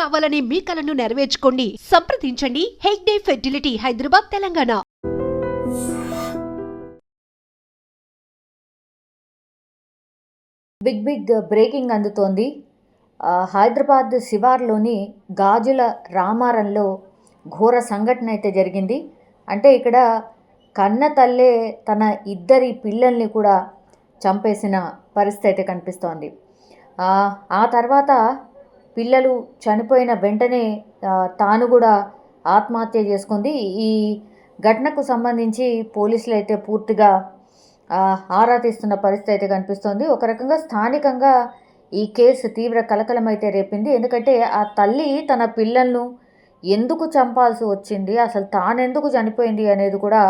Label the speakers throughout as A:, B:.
A: కావాలనే మీ కలను నెరవేర్చుకోండి. సంప్రదించండి. Hegde fertility Hyderabad Telangana.
B: Big big breaking అందుతోంది. హైదరాబాద్ శివార్లోని గాజుల రామారంలో ఘోర సంఘటన అయితే జరిగింది. అంటే ఇక్కడ కన్న తల్లే తన ఇద్దరి పిల్లల్ని కూడా చంపేసిన పరిస్థితి అయితే కనిపిస్తోంది. ఆ తర్వాత పిల్లలు చనిపోయిన వెంటనే తాను కూడా ఆత్మహత్య చేసుకుంది. ఈ ఘటనకు సంబంధించి పోలీసులు అయితే పూర్తిగా ఆరా తీస్తున్న పరిస్థితి అయితే కనిపిస్తోంది. ఒక రకంగా స్థానికంగా ఈ కేసు తీవ్ర కలకలం అయితే రేపింది. ఎందుకంటే ఆ తల్లి తన పిల్లలను ఎందుకు చంపాల్సి వచ్చింది? అసలు తానెందుకు చనిపోయింది అనేది కూడా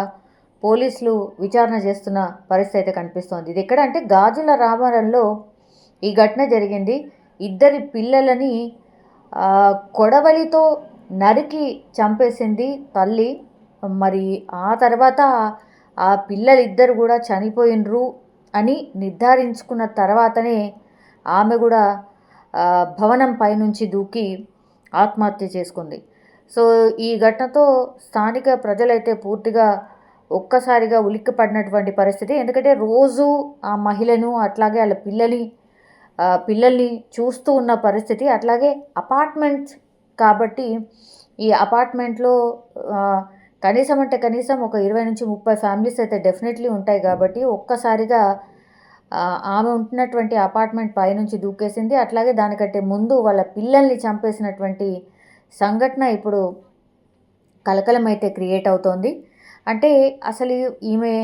B: పోలీసులు విచారణ చేస్తున్న పరిస్థితి అయితే కనిపిస్తోంది. ఇది ఎక్కడ అంటే గాజుల రామారంలో ఈ ఘటన జరిగింది. ఇద్దరి పిల్లలని కొడవలితో నరికి చంపేసింది తల్లి. మరి ఆ తర్వాత ఆ పిల్లలిద్దరు కూడా చనిపోయినరు అని నిర్ధారించుకున్న తర్వాతనే ఆమె కూడా భవనం పైనుంచి దూకి ఆత్మహత్య చేసుకుంది. సో ఈ ఘటనతో స్థానిక ప్రజలైతే పూర్తిగా ఒక్కసారిగా ఉలిక్కిపడినటువంటి పరిస్థితి. ఎందుకంటే రోజు ఆ మహిళను అట్లాగే వాళ్ళ పిల్లని పిల్లల్ని చూస్తూ ఉన్న పరిస్థితి. అట్లాగే అపార్ట్మెంట్స్ కాబట్టి ఈ అపార్ట్మెంట్లో కనీసం అంటే కనీసం ఒక ఇరవై నుంచి ముప్పై ఫ్యామిలీస్ అయితే డెఫినెట్లీ ఉంటాయి కాబట్టి ఒక్కసారిగా ఆమె ఉంటున్నటువంటి అపార్ట్మెంట్ పైనుంచి దూకేసింది. అట్లాగే దానికంటే ముందు వాళ్ళ పిల్లల్ని చంపేసినటువంటి సంఘటన ఇప్పుడు కలకలం అయితే క్రియేట్ అవుతోంది. అంటే అసలు ఈమె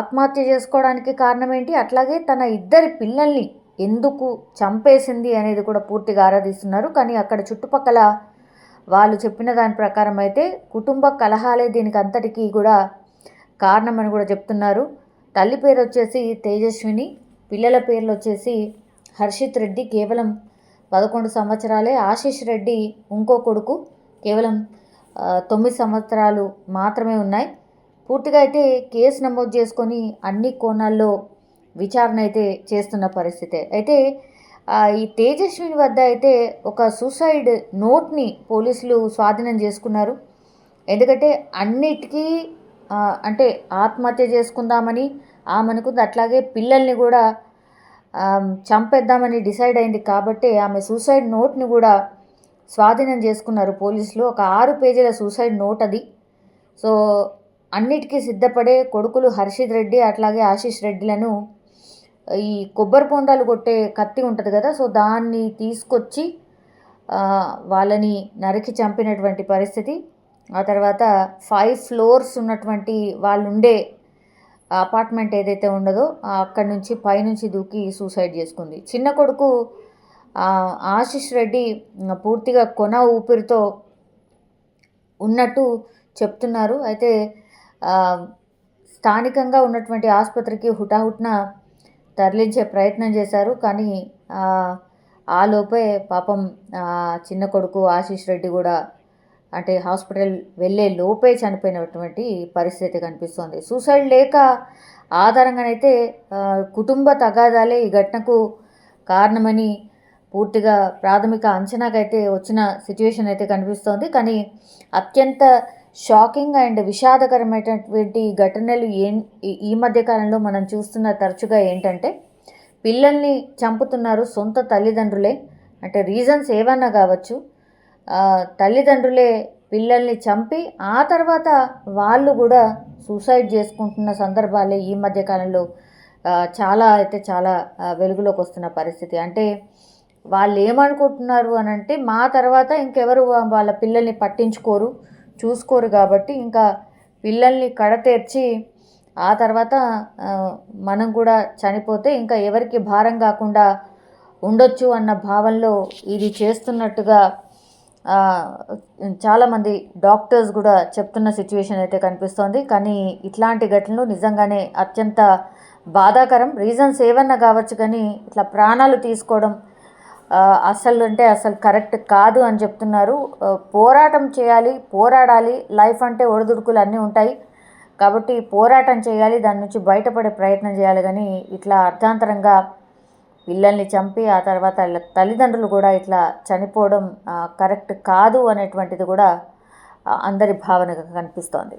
B: ఆత్మహత్య చేసుకోవడానికి కారణం ఏంటి? అట్లాగే తన ఇద్దరి పిల్లల్ని ఎందుకు చంపేసింది అనేది కూడా పూర్తిగా ఆరాధిస్తున్నారు. కానీ అక్కడ చుట్టుపక్కల వాళ్ళు చెప్పిన దాని ప్రకారం అయితే కుటుంబ కలహాలే దీనికి అంతటికీ కూడా కారణమని కూడా చెప్తున్నారు. తల్లి పేరు వచ్చేసి తేజస్విని పిల్లల పేర్లు వచ్చేసి హర్షిత్ రెడ్డి. కేవలం పదకొండు సంవత్సరాలే. ఆశీష్ రెడ్డి ఇంకో కొడుకు. కేవలం తొమ్మిది సంవత్సరాలు మాత్రమే ఉన్నాయి. పూర్తిగా అయితే కేసు నమోదు చేసుకొని అన్ని కోణాల్లో విచారణ అయితే చేస్తున్న పరిస్థితే. అయితే ఈ తేజస్విని వద్ద అయితే ఒక సూసైడ్ నోట్ని పోలీసులు స్వాధీనం చేసుకున్నారు. ఎందుకంటే అన్నిటికీ అంటే ఆత్మహత్య చేసుకుందామని ఆమెనుకుంది అట్లాగే పిల్లల్ని కూడా చంపేద్దామని డిసైడ్ అయింది కాబట్టి ఆమె సూసైడ్ నోట్ని కూడా స్వాధీనం చేసుకున్నారు పోలీసులు. ఒక ఆరు పేజీల సూసైడ్ నోట్ అది. సో అన్నిటికీ సిద్ధపడే కొడుకులు హర్షిత్ రెడ్డి అట్లాగే ఆశీష్ రెడ్డిలను ఈ కొబ్బరి బొండాలు కొట్టే కత్తి ఉంటుంది కదా సో దాన్ని తీసుకొచ్చి వాళ్ళని నరికి చంపినటువంటి పరిస్థితి. ఆ తర్వాత ఫైవ్ ఫ్లోర్స్ ఉన్నటువంటి వాళ్ళు ఉండే అపార్ట్మెంట్ ఏదైతే ఉండదో అక్కడి నుంచి పైనుంచి దూకి సూసైడ్ చేసుకుంది. చిన్న కొడుకు ఆశిష్ రెడ్డి పూర్తిగా కొన ఊపిరితో ఉన్నట్టు చెప్తున్నారు. అయితే స్థానికంగా ఉన్నటువంటి ఆసుపత్రికి హుటాహుట్న తరలించే ప్రయత్నం చేశారు. కానీ ఆ, లోపే పాపం చిన్న కొడుకు ఆశీష్ రెడ్డి కూడా అంటే హాస్పిటల్ వెళ్ళే లోపే చనిపోయినటువంటి పరిస్థితి కనిపిస్తోంది. సూసైడ్ లేక ఆధారంగానైతే కుటుంబ తగాదాలే ఈ ఘటనకు కారణమని పూర్తిగా ప్రాథమిక అంచనాకైతే వచ్చిన సిచ్యువేషన్ అయితే కనిపిస్తోంది. కానీ అత్యంత షాకింగ్ అండ్ విషాదకరమైనటువంటి ఘటనలు ఏం ఈ- మధ్య కాలంలో మనం చూస్తున్న తరచుగా ఏంటంటే పిల్లల్ని చంపుతున్నారు సొంత తల్లిదండ్రులే. అంటే రీజన్స్ ఏవన్నా కావచ్చు. తల్లిదండ్రులే పిల్లల్ని చంపి ఆ తర్వాత వాళ్ళు కూడా సూసైడ్ చేసుకుంటున్న సందర్భాలే ఈ మధ్య కాలంలో చాలా అయితే చాలా వెలుగులోకి వస్తున్న పరిస్థితి. అంటే వాళ్ళు ఏమనుకుంటున్నారు అని అంటే మా తర్వాత ఇంకెవరు వాళ్ళ పిల్లల్ని పట్టించుకోరు. చూసుకోరు కాబట్టి ఇంకా పిల్లల్ని కడతేర్చి ఆ తర్వాత మనం కూడా చనిపోతే ఇంకా ఎవరికి భారం కాకుండా ఉండొచ్చు అన్న భావనలో ఇది చేస్తున్నట్టుగా చాలామంది డాక్టర్స్ కూడా చెప్తున్న సిచ్యువేషన్ అయితే కనిపిస్తోంది. కానీ ఇట్లాంటి ఘటనలు నిజంగానే అత్యంత బాధాకరం. రీజన్స్ ఏవన్నా కావచ్చు కానీ ఇట్లా ప్రాణాలు తీసుకోవడం అసలు అంటే అసలు కరెక్ట్ కాదు అని చెప్తున్నారు. పోరాటం చేయాలి పోరాడాలి లైఫ్ అంటే ఒడిదుడుకులు అన్నీ ఉంటాయి. కాబట్టి పోరాటం చేయాలి దాని నుంచి బయటపడే ప్రయత్నం చేయాలి. కానీ ఇట్లా అర్థాంతరంగా పిల్లల్ని చంపి ఆ తర్వాత తల్లిదండ్రులు కూడా ఇట్లా చనిపోవడం కరెక్ట్ కాదు అనేటువంటిది కూడా అందరి భావనగా కనిపిస్తోంది.